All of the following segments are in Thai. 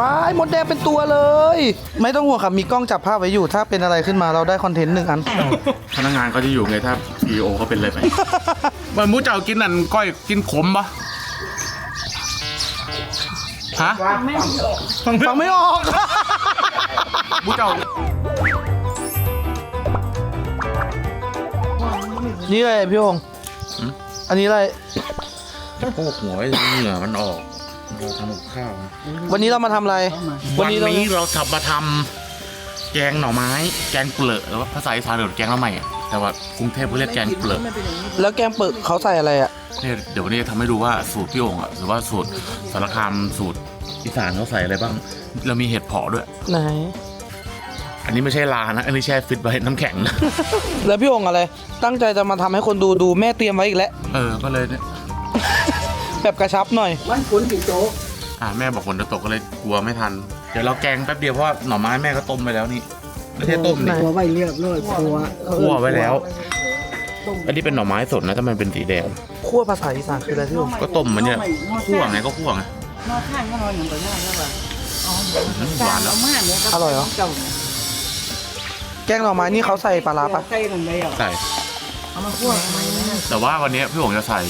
ว้ายมดแดงเป็นตัวเลย ไม่ต้องห่วงครับมีกล้องจับภาพไว้อยู่ ถ้าเป็นอะไรขึ้นมาเราได้คอนเทนต์หนึ่งอัน พนักงานเขาจะอยู่ไงถ้าซีโอเขาเป็นอะไรไป มันมูเจ้ากินนั่นก้อยกินขมปะฮะฟังไม่ออกฟังไม่ออกมูเจ้านี่อะไรพี่องค์อันนี้อะไร จะโพกหัวเหงื่อมันออก เราทำกับข้าวนะวันนี้เรามาทำอะไร วันเรานี้เราทำมาทำแกงหน่อไม้ แกงเปลือกหรือว่าภาษาอีสานเรียกแกงละใหม่อะแต่ว่ากรุงเทพเขาเรียกแกงเปลือกแล้วแกงเปิดเขาใส่อะไรอะ เนี่ยเดี๋ยววันนี้จะทำให้ดูว่าสูตรพี่โองค์อะหรือว่าสูตรสารคามสูตรอีสานเขาใส่อะไรบ้าง เรามีเห็ดเผาะด้วย ไหน อันนี้ไม่ใช่ลานะ อันนี้แช่ฟิตไว้น้ำแข็งนะ แล้วพี่องค์อะไร ตั้งใจจะมาทำให้คนดูดูแม่เตรียมไว้อีกแล้ว เออ ก็เลยเนี่ย แบบกระชับหน่อยวันฝนสิโตกอ่าแม่บอกฝนจะตกก็เลยกลัวไม่ทัน เดี๋ยวเราแกงแป๊บเดียวเพราะว่าหน่อไม้แม่ก็ต้มไปแล้วนี่ ไม่ใช่ต้มนี่ หัวไว้เรียบร้อยครัวคั่วไว้แล้ว อันนี้เป็นหน่อไม้สดนะถ้ามันเป็นสีแดงคั่วภาษาอีสานคืออะไรพี่องค์ก็ต้มมันเนี่ยคั่วไงก็คั่วไง นอท่านก็นอนอย่างไปนอนแล้วว่าอ๋ออืมหจาวานนแล้วเอามาเนี่ยอร่อยเหรอเจ้าแกงหน่อไม้นี่เขาใส่ปลาร้าปะใส่ลงไปอะใส่ เอามาคั่วทำไมนะแต่ว่าวันนี้พี่หงจะใส่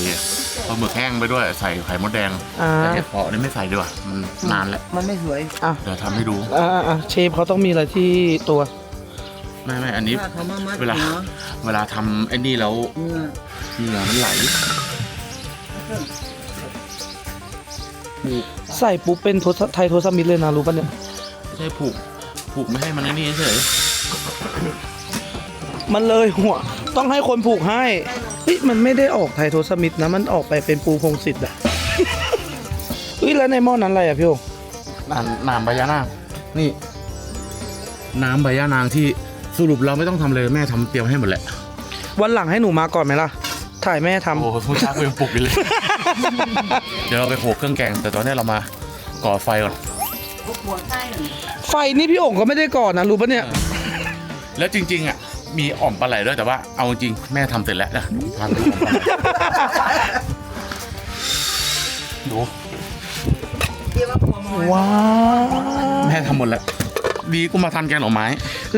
ปลาหมึกแห้งไปด้วยใส่ไข่มดแดงอ่าแต่เห็ดเผาะนี่ไม่ใส่ดีกว่ามันนานแล้วมันไม่สวย อะเดี๋ยวทำให้ดูอ่าอะเชฟเขาต้องมีอะไรที่ตัว ไม่ไม่อันนี้ ถ้าเขามามัดเวลา หัวเวลาทำไอ้นี่แล้วเนื้อเหงื่อมันไหลใส่ปุ๊บเป็นโทสไทยโทสมิธเลยนะรู้ปะเนี่ย ไม่ใช่ผูก ผูกไม่ให้มันไอ้นี่เฉยมันเลยหัว ต้องให้คนผูกให้เฮ้ยมันไม่ได้ออกไทยโทสมิธนะ มันออกไปเป็นปูพงศิษฐ์อะเฮ้ยแล้วในหม้อนั้นอะไรอะพี่โอน้ำน้ำใบยานางนี่ น้ำใบยานางที่สรุปเราไม่ต้องทำเลยแม่ทำเตรียมให้หมดแหละวันหลังให้หนูมาก่อนไหมล่ะ ถ่ายแม่ทำ โอ้โหผู้ชายกูยังปลุกอยู่เลย เดี๋ยวเราไปโขลกเครื่องแกง แต่ตอนนี้เรามาก่อไฟก่อน หัวใต้หนึ่งไฟนี่พี่โอ่งก็ไม่ได้ก่อนนะรู้ปะเนี่ย แล้วจริงๆอะ มีอ่อมปลาไหลด้วยแต่ว่าเอาจริงแม่ทำเสร็จแล้วนะทำอ่อมปลาไหลดูเรียกว่าหัวมอยว้าวแม่ทำหมดแล้ว ดีกูมาทันแกงหน่อไม้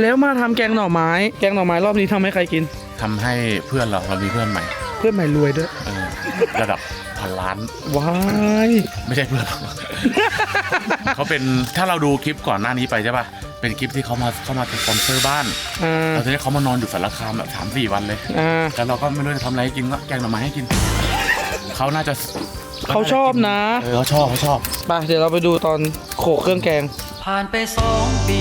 แล้วมาทำแกงหน่อไม้ แกงหน่อไม้รอบนี้ทำให้ใครกิน ทำให้เพื่อนเราเรามีเพื่อนใหม่ เพื่อนใหม่รวยด้วย เออระดับ พันล้าน ว้ายไม่ใช่เพื่อนเราเขาเป็นถ้าเราดูคลิปก่อนหน้านี้ไปใช่ป่ะ เป็นคลิปที่เขามาเข้ามาสปอนเซอร์บ้านอ่าแล้วทีนี้เขามานอนอยู่สารคามแบบสามสี่วันเลย อ่า แล้วเราก็ไม่รู้จะทำอะไรให้กินก็แกงหน่อไม้ให้กิน เขาน่าจะเขาชอบนะ เออเขาชอบเขาชอบ ไปเดี๋ยวเราไปดูตอนโขลกเครื่องแกง ผ่านไปสองปี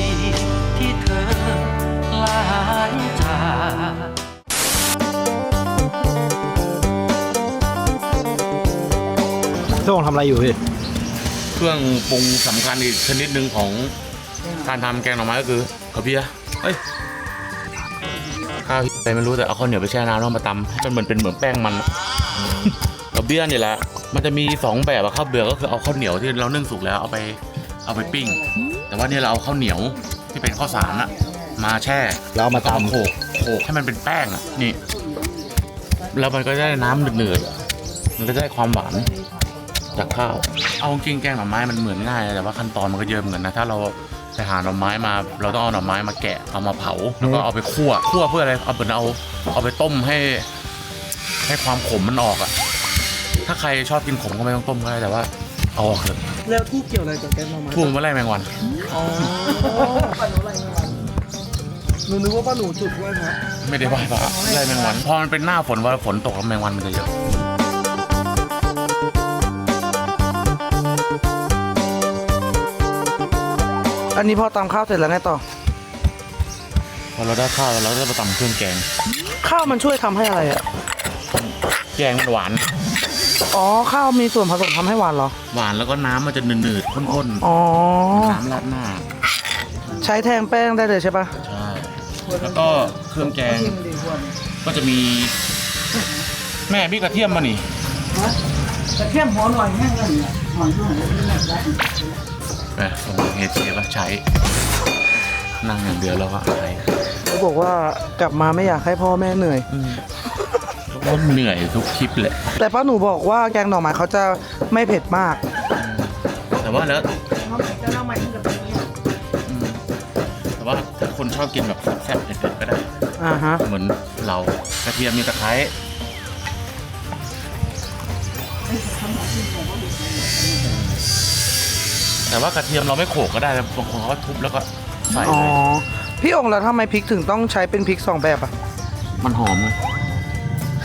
พี่โอ่งทำอะไรอยู่พี่เครื่องปรุงสำคัญอีกชนิดหนึ่งของการทำแกงหน่อไม้ก็คือข้าวเบียร์เอ้ยข้าวอะไรไม่รู้แต่เอาข้าวเหนียวไปแช่น้ำแล้วมาตำให้มันเหมือนเป็นเหมือนแป้งมันอะข้าวเบียร์นี่แหละมันจะมีสองแบบอะข้าวเบือก็คือเอาข้าวเหนียวที่เรานึ่งสุกแล้วเอาไปเอาไปปิ้ง แต่ว่าเนี่ยเราเอาข้าวเหนียวที่เป็นข้าวสารอะมาแช่ แล้วเอามาตำ โขลกโขลกให้มันเป็นแป้งอะนี่ แล้วมันก็ได้น้ำเหนืดๆอะมันก็ได้ความหวาน จากข้าว เอาจริงๆแกงหน่อไม้มันเหมือนง่ายนะแต่ว่าขั้นตอนมันก็เยอะเหมือนกันนะถ้าเราไปหาหน่อไม้มา เราต้องเอาหน่อไม้มาแกะเอามาเผาแล้วก็เอาไปคั่วคั่วเพื่ออะไรเอาเหมือนเอาเอาไปต้มให้ ให้ความขมมันออกอะถ้าใครชอบกินขมก็ไม่ต้องต้มก็ได้แต่ว่าเอาออกเถอะแล้วทูบเกี่ยวอะไรกับแกงหน่อไม้ทุ่งมาไล่แมงวัน อ๋อหนูนึกว่าป้าหนูจุดด้วยนะไม่ได้ไหว้พระไล่แมงวันพอมันเป็นหน้าฝนเวลาฝนตกแล้วแมงวันมันจะเยอะ อันนี้พอตำข้าวเสร็จแล้วไงต่อ พอเราได้ข้าวแล้วเราก็จะมาตำเครื่องแกง ข้าวมันช่วยทำให้อะไรอะแกงมันหวาน อ๋อ ข้าวมีส่วนผสมทำให้หวานเหรอ หวานแล้วก็น้ำมันจะหนืดๆข้นอ๋อ ๆน้ำราดหน้า ใช้แทนแป้งได้เลยใช่ปะใช่ แล้วก็เครื่องแกง ก็จะมี แม่มีกระเทียมมานี่ กระเทียมหัวหน่อยแห้งกันเนี่ยหน่อยด้วยนี่แหละ ไปลงเอเชียแล้ใช้ นั่งอย่างเดียวแล้วอะใช้เขาบอกว่ากลับมาไม่อยากให้พ่อแม่เหนื่อย ก็เหนื่อยทุกคลิปแหละ แต่ป้าหนูบอกว่าแกงหน่อไม้เขาจะไม่เผ็ดมาก แต่ว่าแล้ว เพรว่าแต่ว่าถ้าคนชอบกินแบบแซ่บเผ็ดก็ได้ อ่าฮะ เหมือนเรากระเทียมมีตะไคร้ แต่ว่ากระเทียมเราไม่โขลกก็ได้นะบางคนเขาก็ทุบแล้วก็ใส่อ๋อ เลยพี่องค์แล้วทำไมพริกถึงต้องใช้เป็นพริกสองแบบอะ มันหอมไง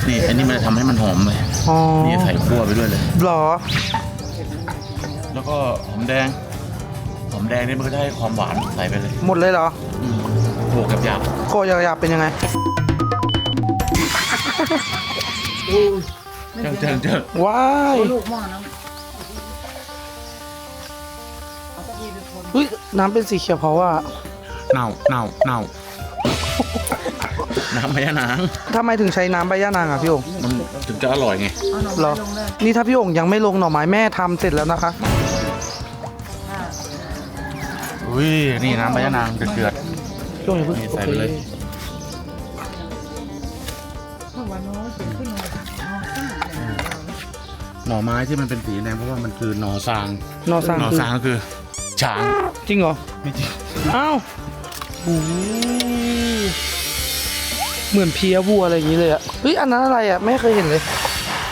นี่อันนี้มันจะทำให้มันหอมเลยอ๋อนี่ใส่คั่วไปด้วยเลย หรอ แล้วก็หอมแดง หอมแดงนี่มันก็จะให้ความหวานใส่ไปเลยหมดเลยเหรอ อืมโขลกกับหยาบโคยหยาบๆเป็นยังไง เจิงเจิงเจิงว้าย ลูกหม้อน้เน้ำเป็นสีเขียวเพราะว่าเน่าเน่าเน่าน้ำพะยานางทำไมถึงใช้น้ำใบย่านางอะพี่องค์มันถึงจะอร่อยไงำเอาหน่อเหรไม้อลงเลยนี่ถ้าพี่องค์ยังไม่ลงหน่อไม้แม่ทำเสร็จแล้วนะคะ อุ้ยนี่น้ำพะยานางเดือดเดือดพี่องค์อย่าเพิ่งนี่ใส่ไปเลยเมื่อวันโน้นขึ้นมาเอาข้างเนี่ยหน่อไม้ที่มันเป็นสีแดงเพราะว่ามันคือหน่อซาง นอสังหน่อคือซางก็คือ ช้างจริงเหรอ ไม่จริงอ้าวโอ้โหเหมือนเพียวัวอะไรอย่างนี้เลยอะเฮ้ย อันนั้นอะไรอะไม่เคยเห็นเลย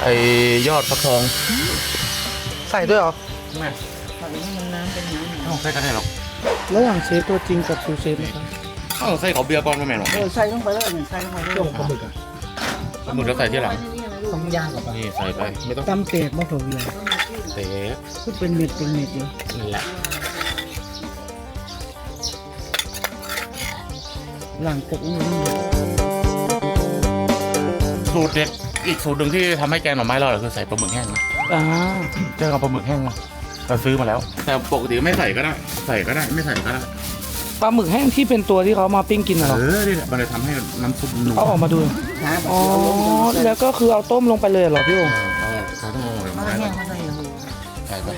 ไอยอดฟักทองใส่ด้วยเหรอแม่ตอนนี้มันน้ำเป็นน้ำไม่ต้องใส่กันได้หรอกระหว่างเชฟตัวจริงกับซูเชฟนะครับไม่ต้องใส่ขอเบียร์ก่อนไม่แม่หรอกเออใส่ลงไปเลยเนี่ยใส่ลงไปเลยปลาหมึกแล้วใส่ที่หลังต้องย่างกับนี่ใส่ไปไม่ต้องตำเตะมะถั่วเลยเตะคือเป็นเม็ดเป็นเม็ดเลยนั่นแหละ หลังจากนี้สูตรเด็ดอีกสูตรหนึ่งที่ทำให้แกงหน่อไม้เราอร่อยคือใส่ปลาหมึกแห้งนะอ่าเจอกับปลาหมึกแห้งนะเราซื้อมาแล้ว แต่ปกติไม่ใส่ก็ได้ ใส่ก็ได้ไม่ใส่ก็ได้ปลาหมึกแห้งที่เป็นตัวที่เขามาปิ้งกินน่ะเหรอเออนี่แหละมันเลยทำให้น้ำซุปนัวเอาออกมาดูช้าอ๋อแล้วก็คือเอาต้มลงไปเลยเหรอพี่โองเออเราต้องเอาหน่อมาไม้แห้ก่องนมาใส่ยังไงใส่ไป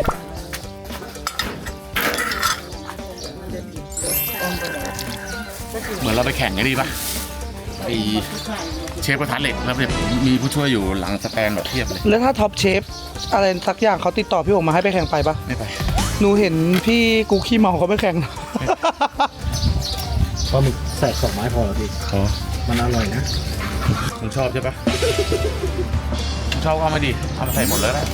มือนเราไปแข่งไงดีปะไอเชฟกระทะเหล็กแล้วแบบมีผู้ช่วยอยู่หลังสแตนแบบเทียบเลยแล้วถ้าท็อปเชฟอะไรสักอย่างเขาติดต่อพี่โองมาให้ไปแข่งไปปะไม่ไปหนูเห็นพี่กูขี้เมาเขาไปแข่งปลาหมึกใส่สองไม้พอแล้วพี่ อ๋อมันอร่อยนะ มึงชอบใช่ปะมึงชอบก็เอามาดิเอามาใส่หมดเลยนะ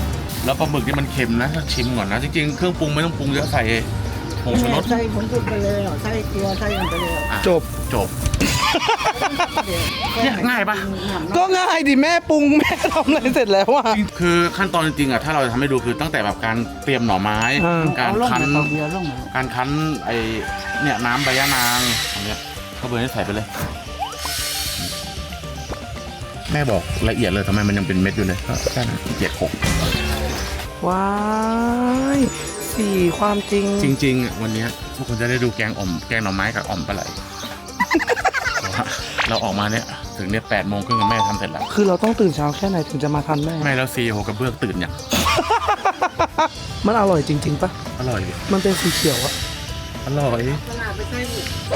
แล้วปลาหมึกนี่มันเค็มนะถ้าชิมก่อนนะจริงๆเครื่องปรุงไม่ต้องปรุงเยอะใส่ ผงชูรสใส่ผงชูรสไปเลยเหรอใส่เกลือใส่ยังไปเลยเหรออะจบ จบ เนี่ยง่ายปะ ก็ง่ายดิแม่ปรุงแม่ทำอะไรเสร็จแล้วอะ คือขั้นตอนจริงๆอะถ้าเราจะทำให้ดูคือตั้งแต่แบบการเตรียมหน่อไม้ อ่า การเอาลงคั้นไปเอาเบียร์ลงมาการคั้นไอเนี่ยน้ำใบยะนางอันเนี้ยก็เบอร์ให้ใส่ไปเลย แม่บอกละเอียดเลยทำไมมันยังเป็นเม็ดอยู่เลยก็แค่นั้นขี้เกียจโขกว้าย สี่ความจริง จริงๆอะวันเนี้ยพวกคุณจะได้ดูแกงอ่อมแกงหน่อไม้กับอ่อมปลาไหลแต่ว่าเราออกมาเนี่ยถึงเนี่ยแปดโมงครึ่งกับแม่ทำเสร็จแล้ว คือเราต้องตื่นเช้าแค่ไหนถึงจะมาทันแม่แม่แล้วซีโหกระเบื้องตื่นอย่างมันอร่อยจริง ๆปะอร่อยดิมันเป็นสีเขียวอะอร่อย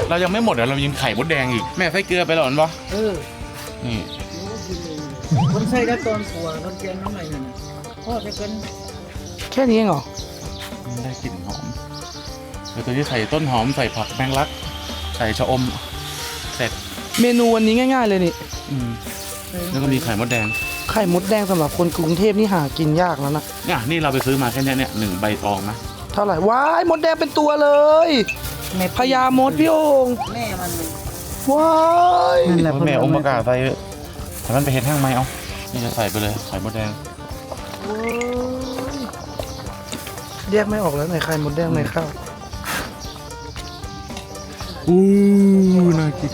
เรายังไม่หมดเดี๋ยวเรายิงไข่มดแดงอีก แม่ใส่เกลือไปหรอปะเออนี่คนใส่ได้ตอนขัวคนเกณฑ์น้ำไหนนั่นน่ะพ่อจะเป็นแค่นี้เองเหรอมัน ได้กลิ่นหอมแล้วตัวที่ใส่ต้นหอมใส่ผักแมงลัก ใส่ชะอม เสร็จเมนูวันนี้ง่าย ๆ เลยนี่ อืมแล้วก็มีไข่มดแดง ไข่มดแดงสำหรับคนกรุงเทพนี่หากินยากแล้วนะ เนี่ยนี่เราไปซื้อมาแค่เนี้ยเนี่ยหนึ่งใบตองนะเท่าไหร่ว้ายมดแดงเป็นตัวเลยพญามดพี่โองค์แม่มันว้ายนั่นแหละแม่องค์ประกาศใส่แต่มันไปเห็ดแห้งไหมเอานี่จะใส่ไปเลยไข่มดแดง แยกไม่ออกแล้วไหนไข่มดแดงไหนข้าวอู้น่ากิน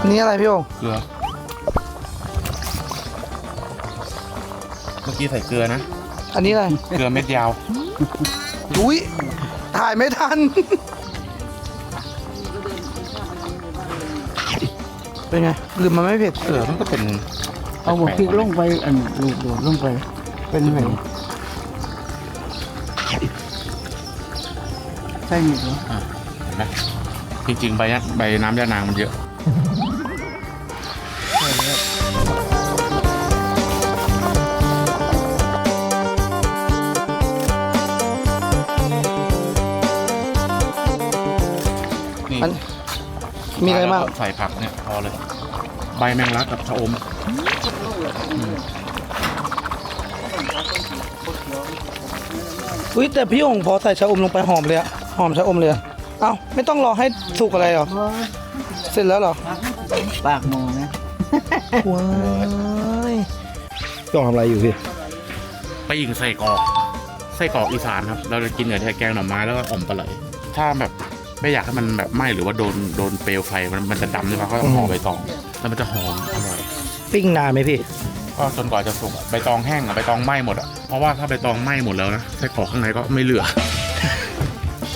อันนี้อะไรพี่โองค์เกลือ เมื่อกี้ใส่เกลือนะ อันนี้อะไร เกลือเม็ดยาว อุ้ยถ่ายไม่ทัน เป็นไงหรือมันไม่เผ็ด เกลือมันก็เป็น เอาบกพริกลงไปอันลูกโดดลงไป เป็นไงใช่ไหมอะเห็นไหมจริงๆใบยะใบน้ำยานางมันเยอะนี่มันมีอะไรบ้าง ใส่ผักเนี่ยพอเลย ใบแมงลักกับชะอมอุ้ยแต่พี่โองพอใส่ชะอมลงไปหอมเลยอะหอมชะอมเลยอะเอ้าไม่ต้องรอให้สุกอะไรหรอ เสร็จแล้วเหรอ ปากหมูนะว้ายพี่องทำอะไรอยู่พี่ไปยิงไส้กรอกไส้กรอกอีสานครับ เราจะกินกับแกงหน่อไม้แล้วก็อ่อมปลาไหลถ้าแบบไม่อยากให้มันแบบไหม้หรือว่าโดนโดนเปลวไฟมันมันจะดำใช่ไหมก็ต้องห่อใบตอง แล้วมันจะหอมอร่อยปิ้งนานไหมพี่ ก็จนกว่าจะสุกอะใบตองแห้งอะใบตองไหม้หมดอะเพราะว่าถ้าใบตองไหม้หมดแล้วนะไส้กรอกข้างในก็ไม่เหลือ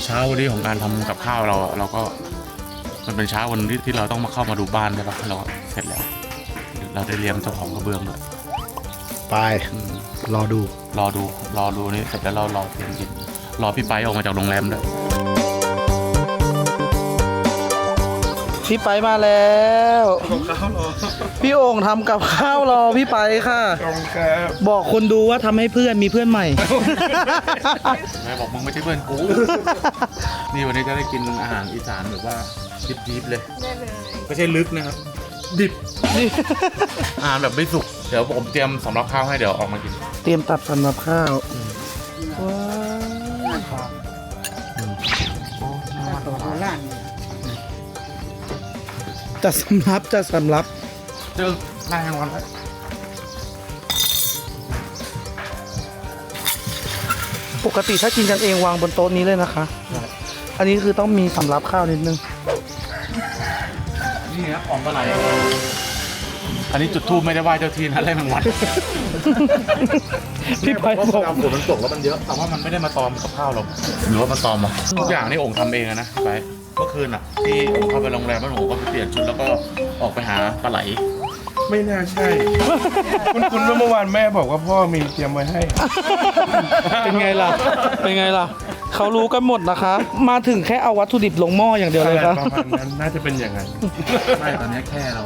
เช้าวันนี้ของการทำกับข้าวเราอะเราก็ มันเป็นเช้าวันที่ที่เราต้องมาเข้ามาดูบ้านใช่ปะเราก็เสร็จแล้ว เราได้เรียงเจ้าของกระเบื้องเลยไป อืมรอดู รอดูรอดูนี่เสร็จแล้วเรารอเตรียมกินรอพี่ไปออกมาจากโรงแรมด้วย พี่ไปมาแล้ว พี่โอ่งทำกับข้าวรอพี่ไปค่ะ บอกคนดูว่าทำให้เพื่อนมีเพื่อนใหม่ แม่บอกมึงไม่ใช่เพื่อนกู นี่วันนี้จะได้กินอาหารอีสานแบบว่าดิบๆเลยไม่ใช่ลึกนะครับ ดิบนี่อาหารแบบไม่สุก เดี๋ยวผมเตรียมสำรับข้าวให้เดี๋ยวออกมากิน เตรียมตับสำหรับข้าวว้าวตัวล่าง จะสำรับจะสำรับเจอหน้าแห้งวันแล้วปกติถ้ากินกันเองวางบนโต๊ะนี้เลยนะคะ อันนี้คือต้องมีสำรับข้าวนิดนึง นี่ครับออกมาไหลอันนี้จุดทูบไม่ได้ไหว้เจ้าที่นะไล่แมงวันพี่ไปบอกฝนมันตกแล้วมันเยอะแต่ว่ามันไม่ได้มาตอมกับข้าวหรอกหรือว่ามันตอมอะทุกอย่างนี่องค์ทำเองอะนะไป เมื่อคืนอะที่องค์เข้าไปโรงแรมแล้วองค์ก็ไปเปลี่ยนชุดแล้วก็ออกไปหาปลาไหล ไม่น่าใช่ คุณคุณเมื่อวานแม่บอกว่าพ่อมีเตรียมไว้ให้ เป็นไงล่ะ เป็นไงล่ะ เขารู้กันหมดนะคะ มาถึงแค่เอาวัตถุดิบลงหม้ออย่างเดียวเลยครับประมาณนั้นน่าจะเป็นอย่างนั้นไม่ตอนนี้แค่เรา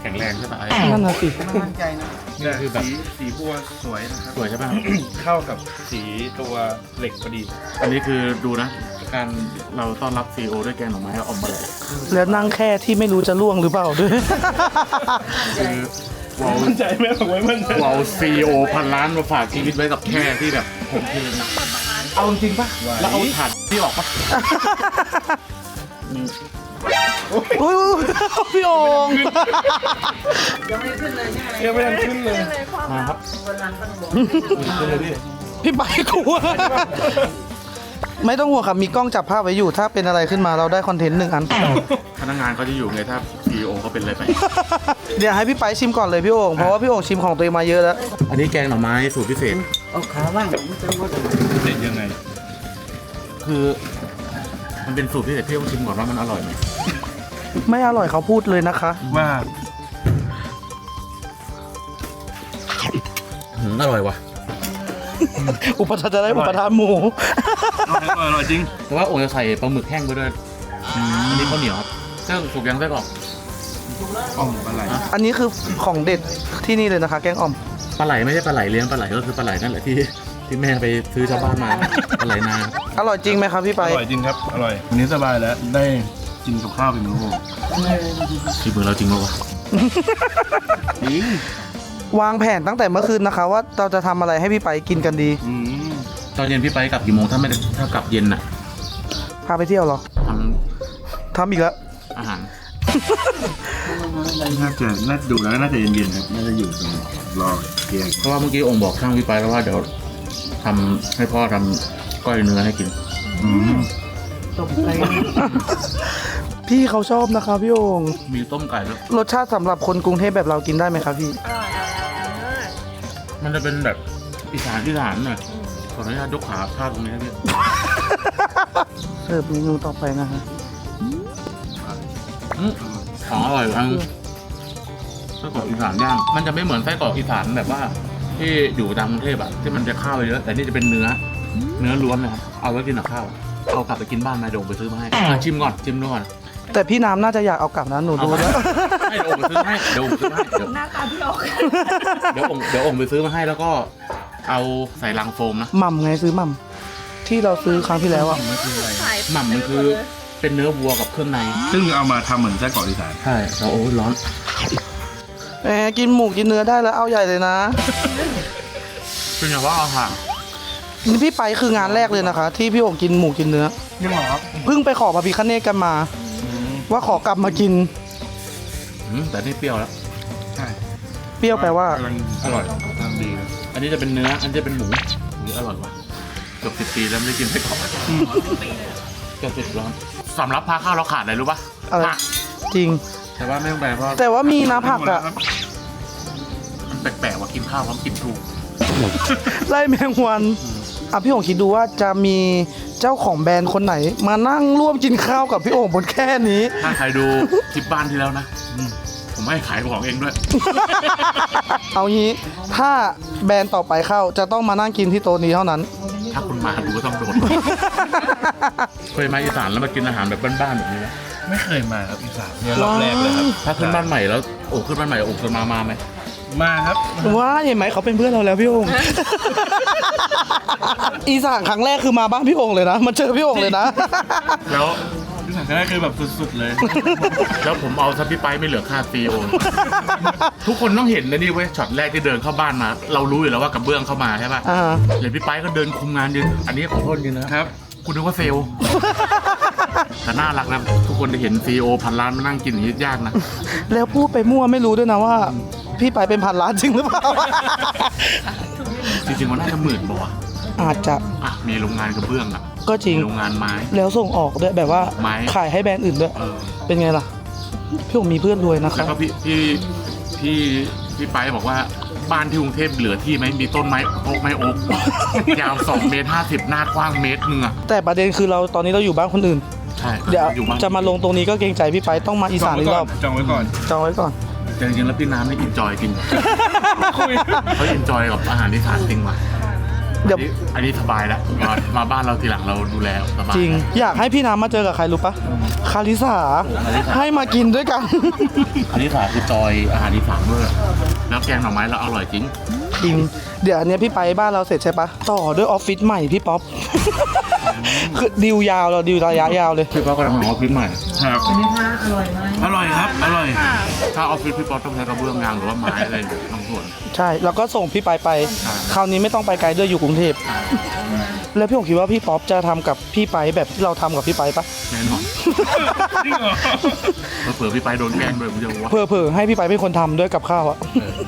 แข็งแรงใช่ปะไอ้นั่นน่ะสิมั่นใจนะนี่คือแบบสีสีบัวสวยนะครับสวยใช่ปะเข้ากับสีตัวเหล็กพอดี อันนี้คือดูนะ การเราต้อนรับซีโอด้วยแกงหน่อไม้ออมปลาไหลแล้วนั่งแค่ที่ไม่รู้จะล่วงหรือเปล่าด้วย คือวอลมั่นใจไหมบอกไว้มั่นใจวอลซีโอพันล้านมาฝากชีวิตไว้กับแค่ที่แบบผมคือเอาจริงปะแล้วเอาถาดที่ออกปะอุ้ยอุ๊ยพี่โองยังไม่ขึ้นเลยใช่ไหมยังไม่ทันขึ้นเลยมาครับคนนั้นต้องบอกขึ้นเลยพี่พี่ไปกลัว ไม่ต้องห่วงครับมีกล้องจับภาพไว้อยู่ ถ้าเป็นอะไรขึ้นมาเราได้คอนเทนต์หนึ่งอัน พนักงานเขาจะอยู่ไงถ้าซีโอเขาเป็นอะไรไป เดี๋ยวให้พี่ไปชิมก่อนเลยพี่โองเพราะว่าพี่โองชิมของตัวเองมาเยอะแล้ว อันนี้แกงหน่อไม้สูตรพิเศษเอาขาว่างมันจะว่าจะเด็ดยังไง คือ มันเป็นสูตรพิเศษที่ต้องชิมก่อนว่ามันอร่อยไหมไม่อร่อยเขาพูดเลยนะคะ ว่าหืมอร่อยว่ะ อุปทานจะได้อุปทานหมูอร่อยจริงแต่ว่าโอ้จะใส่ปลาหมึกแห้งไปด้วยอันนี้ข้าวเหนียวครับเจ้าสุกยังไส้กรอกอ่อมปลาไหลอันนี้คือของเด็ดที่นี่เลยนะคะ แกงอ่อมปลาไหลไม่ใช่ปลาไหลเลี้ยงปลาไหลก็คือปลาไหลนั่นแหละที่ที่แม่ไปซื้อชาวบ้านมาปลาไหลนาอร่อยจริงไหมครับพี่ไปอร่อยจริงครับอร่อยวันนี้สบายแล้วได้กินกับข้าวเป็นมื้อโปรดที่มือเราจริงปะวะจริง วางแผนตั้งแต่เมื่อคืนนะคะ ว่าเราจะทำอะไรให้พี่ไปกินกันดี อืมตอนเย็นพี่ไปกลับกี่โมงถ้าไม่ได้ถ้ากลับเย็นน่ะพาไปเที่ยวเหรอททำอีกแล้วำอาหารน่าจะน่าจะดูแล้วน่าจะเย็นๆครับน่าจะอยู่ตรงรอเที่ยงเพราะว่าเมื่อกี้องค์บอกช่างพี่ไปแล้วว่าเดี๋ยวทำให้พ่อทำก้อยเนื้อให้กิน อืมตกใจพี่เขาชอบนะคะพี่โองมีต้มไก่แล้วยรสชาติสำหรับคนกรุงเทพแบบเรากินได้ไหมครับพี่ มันจะเป็นแบบอีสานที่สานหน่อยขออนุญาตยกขาพาดตรงนี้นะพี่เสิร์ฟเมนูต่อไปนะคะอืมของอร่อยอันไส้กรอกอีสานย่าง มันจะไม่เหมือนไส้กรอกอีสานแบบว่า ที่อยู่ตามกรุงเทพอะที่มันจะข้าวเยอะแต่นี่จะเป็นเนื้อ เนื้อล้วนนะครับเอาไว้กินกับข้าวเอากลับไปกินบ้านนายโดงไปซื้อมาให้อะชิมก่อนชิมดูก่อน แต่พี่น้ำน่าจะอยากเอากลับนะหนูรู้แล้ว ให้เดี๋ยวองค์ไปซื้อมาให้เดี๋ยวองค์ไปซื้อมาให้เดี๋ยวหน้าตาพี่ออกเดี๋ยวองค์เดี๋ยวองค์ไปซื้อมาให้แล้วก็เอาใส่ลังโฟมนะหม่ำไงซื้อหม่ำที่เราซื้อครั้งที่แล้วอะ มันคืออะไรขายหม่ำมันคือเป็นเนื้อวัวกับเครื่องในซึ่งเอามาทำเหมือนไส้กรอกอีสานใช่แล้วโอ้ยร้อนแหมกินหมูกินเนื้อได้แล้วเอาใหญ่เลยนะ เป็นอย่างว่าเอาห่างนี่พี่ไปคืองานแรกเลยนะคะ ที่พี่โอ่งกินหมูกินเนื้อ ยังเหรอครับ เพิ่งไปขอพระพิคเนตกันมา ว่าขอกลับมากินอืมแต่นี่เปรี้ยวแล้ว ใช่เปรี้ยวแปลว่ากำลังอร่อยกำลังดีนะอันนี้จะเป็นเนื้อ อันนี้จะเป็นหมูหมูอร่อยกว่าเกือบสิบปีแล้วไม่ได้กินไส้กรอกเกือบสิบร้อนสำหรับพาข้าวเราขาดอะไรรู้ปะอะไร ผักจริง แต่ว่าไม่ต้องแปลเพราะแต่ว่ามีนะผักอะมันแปลกๆว่ากินข้าวพร้อมกินถูกไล่แมงวันอะพี่โอ่งคิดดูว่าจะมี เจ้าของแบรนด์คนไหน มานั่งร่วมกินข้าวกับพี่โอ่งบนแค่นี้ ถ้าใครดูคลิปบ้านที่แล้วนะอืมผมให้ขายของเองด้วย เอางี้ถ้าแบรนด์ต่อไปเข้าจะต้องมานั่งกินที่โต๊ะนี้เท่านั้น ถ้าคุณมาดูก็ต้องโดน เคยมาอีสานแล้วมากินอาหารแบบบ้านๆแบบนี้ไหมไม่เคยมาครับอีสานเนี่ยรอบแรกเลยครับถ้าขึ้นบ้านใหม่แล้วโอ้ขึ้นบ้านใหม่โอ้จะมามาไหม มาครับ ว่าเห็นไหมเขาเป็นเพื่อนเราแล้วพี่โอ่งอีสานครั้งแรกคือมาบ้านพี่โอ่งเลยนะมาเจอพี่โอ่งเลยนะ แล้วอีสานครั้งแรกคือแบบสุดๆเลย แล้วผมเอาซับพี่ไปไม่เหลือค่าซีโอทุกคนต้องเห็นนะนี่เว้ยช็อตแรกที่เดินเข้าบ้านมา เรารู้อยู่แล้วว่ากระเบื้องเข้ามาใช่ป่ะอ่าเห็นพี่ไปก็เดินคุมงานยืนอันนี้ขอโทษจริงนะครับ คุณนึกว่าเซลล์แต่น่ารักนะ ทุกคนจะเห็นซีโอพันล้านมานั่งกินอย่างนี้ยากนะ แล้วพูดไปมั่วไม่รู้ด้วยนะว่า พี่ไปเป็นพันล้านจริงหรือเปล่า จริงๆมันน่าจะหมื่นบอกว่าอาจจะอะมีโรงงานกระเบื้องอะก็จริง มีโรงงานไม้ แล้วส่งออกด้วยแบบว่าไม้ ขายให้แบรนด์อื่นด้วย เออเป็นไงล่ะ พี่ผมมีเพื่อนรวยนะคแล้รัวบ ก็พี่พี่พี่พี่ไปบอกว่าบ้านที่กรุงเทพเหลือที่ไหมมีต้นไม้โอ๊กไม้โอ๊ก ยาวสองเมตรห้าสิบหน้ากว้างเมตรหนึงอะแต่ประเด็นคือเราตอนนี้เราอยู่บ้านคนอื่น ใช่เดี๋ยวอยู่บ้านจะมาลงตรงนี้ก็เกรงใจพี่ไปต้องมาอีจอสางนไว้อีกก่รออนบจองไว้ก่อน จองไว้ก่อน แต่จริงๆแล้วพี่น้ำนี่อินจอยจริงเขาอินจอยกับอาหารที่ทานจริงว่ะเดี๋ยวอันนี้อันนี้สบายแล้วมามาบ้านเราทีหลังเราดูแลสบายจริง อยากให้พี่น้ำมาเจอกับใครรู้ปะคาริสาคาริสาให้มากินด้วยกันอันนี้สาคือจอยอาหารที่ฝางด้วยแล้วแกงหน่อไม้เราอร่อยจริงจริง เดี๋ยวอันเนี้ยพี่ไปบ้านเราเสร็จใช่ปะต่อด้วยออฟฟิศใหม่พี่ป๊อป คือดิวยาวเราดิวระยะยาวเลยพี่ป๊อปกำลังหาออฟฟิศใหม่ครับอันนี้ผ้าอร่อยไหมอร่อยครับ อร่อย ถ้าออฟฟิศพี่ป๊อปต้องใช้กระเบื้องยางหรือว่าไม้อะไรบางส่วน ใช่ แล้วก็ส่งพี่ไปไปอ่าคราวนี้ไม่ต้องไปไกลด้วยอยู่กรุงเทพแล้วพี่ผมคิดว่าพี่ป๊อปจะทำกับพี่ไปแบบที่เราทำกับพี่ไปปะแน่นอนจริงเหรอเผื่อๆพี่ไปโดนแกล้งด้วยผมจะว่าเผลอๆให้พี่ไปเป็นคนทำด้วยกับข้าวอะ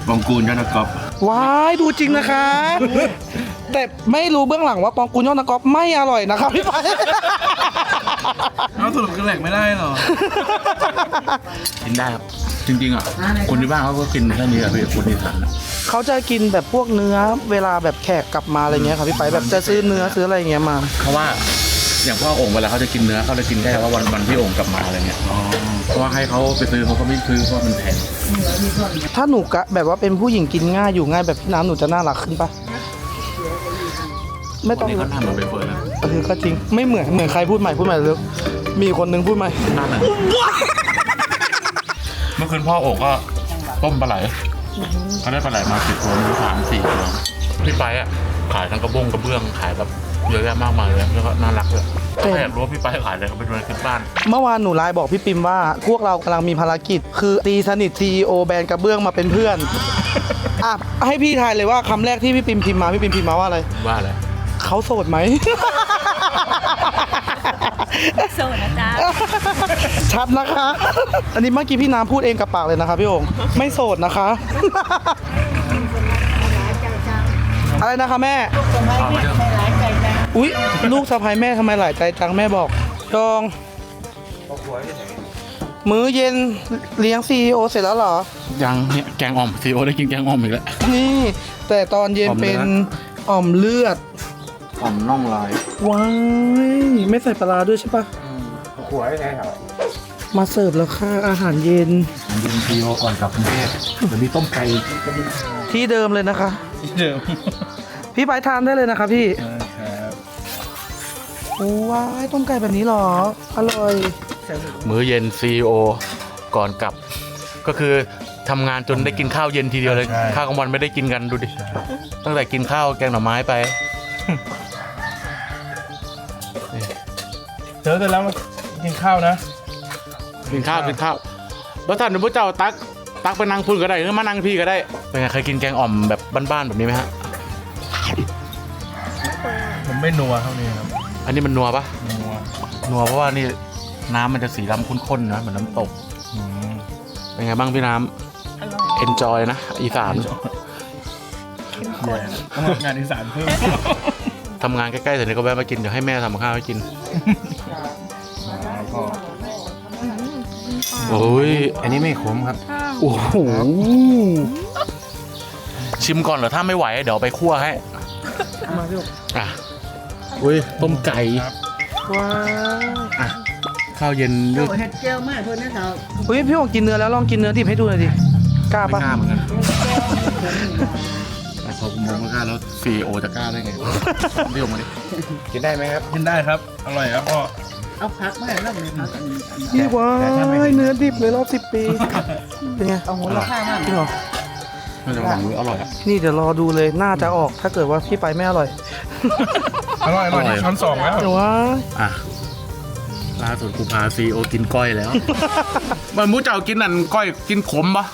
บองกูลยอดนักกอล์ฟว้ายดูจริงนะคะ แต่ไม่รู้เบื้องหลังว่าปองกุลยอดนักกอล์ฟไม่อร่อยนะครับพี่ไปเอาสรุปกันแหลกไม่ได้เหรอ กินได้ครับ จริงๆอะ คนที่บ้านเขาก็กินแค่นี้อะพี่คนที่ทานอะเขาจะกินแบบพวกเนื้อเวลาแบบแขกกลับมาอะไรเงี้ยครับพี่ไปแบบจะซื้อเนื้อซื้ออะไรเงี้ยมา เพราะว่าอย่างพ่อโอ่งเวลาเขาจะกินเนื้อเขาจะกินแค่ว่าวันวันที่โอ่งกลับมาอะไรเงี้ยเพราะว่าให้เขาไปซื้อเขาก็ไม่ซื้อเพราะว่ามันแพงถ้าหนูกะแบบว่าเป็นผู้หญิงกินง่ายอยู่ง่ายแบบพี่น้ำหนูจะน่ารักขึ้นปะ ไม่คต้อนงนี้ก็หน้าเหมือนใบเฟิร์นนะเออก็จริงไม่เหมือนเหมือนใครพูดใหม่พูดใหม่เลยมีคนนึงพูดใหม่หน้าเหมือนเมื่อคืนพ่อโอ่งก็ต้มปลาไหลเขาได้ปลาไหลมาสิบตัวมีสามสี่ตัวพี่ไปอะขายทั้งกระบงกระเบื้องขายแบบเยอะแยะมากมายเลยแล้วก็น่ารักเลยถ้าอยากรู้ว่าพี่ไปขายอะไรก็ไปดูในคลิปบ้าน เมื่อวานหนูไลน์บอกพี่ปิมว่า พวกเรากำลังมีภารกิจ คือตีสนิท CEO แบรนด์กระเบื้องมาเป็นเพื่อน อะให้พี่ทายเลยว่าคำแรกที่พี่ปิมพิมพ์มาพี่ปิมพิมพ์มาว่าอะไร ว่าอะไร เขาโสดไหม โสดนะจ๊ะชัดนะคะ อันนี้เมื่อกี้พี่น้ำพูดเองกับปากเลยนะคะพี่โองค์ไม่โสดนะคะ อะไรนะคะแม่ อุ๊ย ลูกสะพ้ายแม่ทำไมหลายใจจังแม่บอกจอง มื้อเย็นเลี้ยงซีโอเสร็จแล้วเหรอ ยังเนี่ยแกงอ่อมซีโอได้กินแกงอ่อมอีกแล้ว นี่ แต่ตอนเย็นอ่อมเนื้อเป็นอ่อมเลือด อ่อมน่องลายว้ายไม่ใส่ปลาร้าด้วยใช่ปะหัวไอ้เหรอมาเสิร์ฟแล้วค่ะอาหารเย็นกินซีโอก่อนกลับกรุงเทพเดี๋ยวมีต้มไก่ที่เดิมเลยนะคะเดิมพี่ไปทานได้เลยนะคะพี่ครับโอ้ว้ายต้มไก่แบบนี้เหรออร่อยมื้อเย็นซีโอก่อนกลับ ก็คือทำงานจนได้กินข้าวเย็นทีเดียวเลย ข้าวกลางวันไม่ได้กินกันดูดิ ตั้งแต่กินข้าวแกงหน่อไม้ไป เจอแต่แล้วมันกินข้าวนะ กินข้าวกินข้าวแล้วท่านพระเจ้าตักตักไปนั่งพูดก็ได้หรือมานั่งพี่ก็ได้เป็นไงเคยกินแกงอ่อมแบบบ้านๆแบบนี้ไหมฮะผมไม่นัวเท่านี้ครับอันนี้มันนัวปะนัวนัวเพราะว่านี่น้ำมันจะสีดำข้นๆนะเหมือนน้ำตกอืมเป็นไงบ้างพี่น้ำ enjoy นะ อีสานแย่ต้องทำงานอีสานเพิ่มทำงานใกล้ๆเสร็จแล้วก็แวะมากินเดี๋ยวให้แม่ทำข้าวให้กิน แล้วก็โอ้ยอันนี้ไม่ขมครับ โอ้โห ชิมก่อนเหรอ ถ้าไม่ไหว เดี๋ยวเอาไปคั่วให้อะอุ้ยต้มไก่ว้าวอะข้าวเย็นด้วยเห็ดเจียวมากเพื่อนนะเขาเฮ้ยพี่โองกินเนื้อแล้วลองกินเนื้อดิบให้ดูหน่อยดิกล้าไม่ปะกล้าเหมือนกันแต่พอผมมองไม่กล้าแล้วซีโอจะกล้าได้ไงพี่ออกมาดิกินได้ไหมครับกินได้ครับ อร่อยครับพ่อ เอาผักมาให้เราเลยครับอันนี้อันนี้นี่ว้ายเนื้อดิบเลยรอบสิบปีเป็นไงเอาหัวละข้าวมาจริงเหรอน่าจะหวังอร่อยอะ นี่เดี๋ยวรอดูเลยน่าจะออกถ้าเกิดว่าพี่ไปไม่อร่อยอร่อยอร่อยนี่ช้อนสองแล้ว เดี๋ยวว่าอะล่าสุดกูพาซีโอกินก้อยแล้ว มันมูเจ้ากินนั่นก้อยกินขมปะ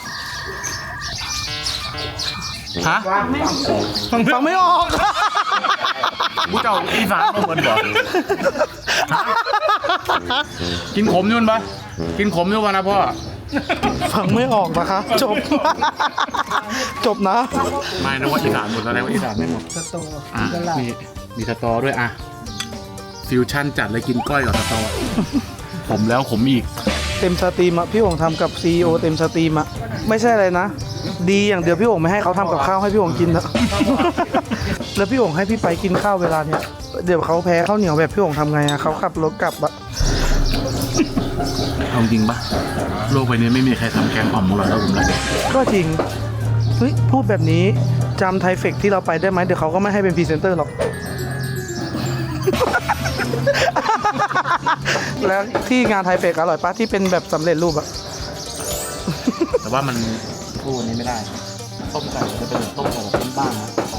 ฮะ ฟังไม่ออก มูเจ้าอีสานมาเหมือนบ่ฮะกินขมอยุ่นปะกินขมอยุ่นปะนะพ่อฟังไม่ออกนะคะ จบ จบนะ ไม่นึกว่าอีสานหมดแล้วนะว่าอีสานไม่หมดสตูอะกระลามีมีสตอด้วยอะฟิวชั่นจัดเลยกินก้อยกับสตอผมแล้วผมอีก เต็มสตรีมอะพี่โองทำกับซีอเต็มสตรีมอะไม่ใช่อะไรนะ ดีอย่างเดียวพี่โองไม่ให้เขาทำกับข้าวให้พี่โองกินนะ แล้วพี่โองให้พี่ไปกินข้าวเวลาเนี้ยเดี๋ยวเขาแพ้ข้าวเหนียวแบบพี่โองทำไงอะเขาขับรถกลับอะเอาจริงปะโลกใบนี้ไม่มีใครทำแกงอ่อมอร่อยเท่าผมเลยก็จริงเฮ้ยพูดแบบนี้จำไทเฟกที่เราไปได้ไหมเดี๋ยวเขาก็ไม่ให้เป็นพรีเซนเตอร์หรอก แล้วที่งานไทเฟกอร่อยปะที่เป็นแบบสำเร็จรูปอะแต่ว่ามันพูดวันนี้ไม่ได้ ต้มไก่จะเป็นต้มไก่แบบบ้านๆนะไป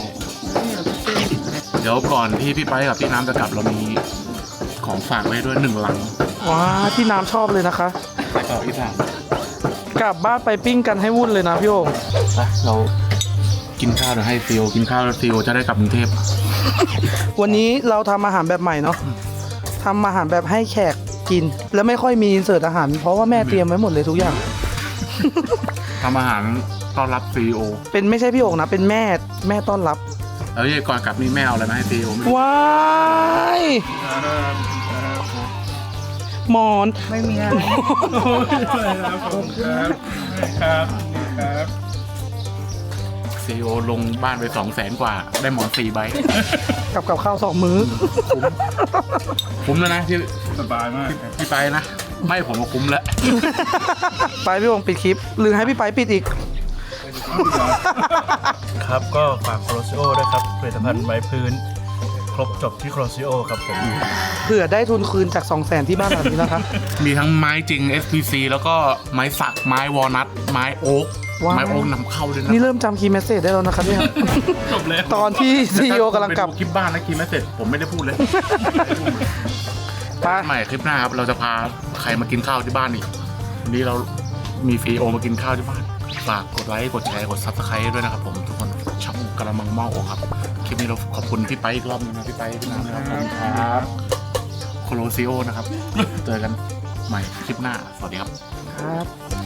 เดี๋ยวก่อนที่พี่ไปกับพี่น้ำจะกลับเรามีของฝากไว้ด้วยหนึ่งลังว้าที่น้ำชอบเลยนะคะไปต่ออีสานกลับบ้านไปปิ้งกันให้วุ่นเลยนะพี่โอ่งไปเรากินข้าวเดี๋ยวให้ซีโอกินข้าวแล้วซีโอจะได้กลับกรุงเทพวันนี้เราทำอาหารแบบใหม่เนาะ ทำอาหารแบบให้แขกกิน แล้วไม่ค่อยมีอินเสิร์ตอาหาร เพราะว่าแม่เตรียมไว้หมดเลยทุกอย่าง ทำอาหารต้อนรับซีโอเป็นไม่ใช่พี่โอ่งนะ เป็นแม่แม่ต้อนรับแล้วยี่ก่อนกลับนี่แม่เอาอะไรมาให้ซีโอว้ายหมอน ไม่มีอะไร ครับผมครับครับครับ ซีโอลงบ้านไปสองแสนกว่า ได้หมอนสี่ใบ กับกับข้าวสองมื้อ คุ้มแล้วนะที่สบายมากครับที่ไปนะ ไม่ผมก็คุ้มแล้ว ไปพี่โอ่งปิดคลิป หรือให้พี่ไปปิดอีก ครับก็ฝากโครซิโอด้วยครับผลิตภัณฑ์ไม้พื้น ครบจบที่โครซิโอครับผม เผื่อได้ทุนคืนจาก2 0 0แสนที่บ้านหลังนี้นะคะมีทั้งไม้จริง SPC แล้วก็ไม้สัก ไม้วอลนัท ไม้โอ๊ก ว้าว ไม้โอ๊กนำเข้าด้วยนะนี่เริ่มจำคีย์เมสเซจได้แล้วนะครับเนี่ย จบแล้วตอนที่ซีโอกำลังกลับไปดูคลิปบ้านนะคลิปไม่เสร็จผมไม่ได้พูดเลยไปใหม่คลิปหน้าครับเราจะพาใครมากินข้าวที่บ้านอีกวันนี้เรามีซีโอมากินข้าวที่บ้านฝากกดไลค์กดแชร์กดซับสไครต์ด้วยนะครับผมทุกคนช่องกระมังเมาครับคลิปนี้เราขอบคุณพี่ไปอีกรอบนึงนะพี่ไปพี่น้ำนะครับผมครับโคโลซีโอนะครับเจอกันใหม่คลิปหน้าสวัสดีครับ ครับ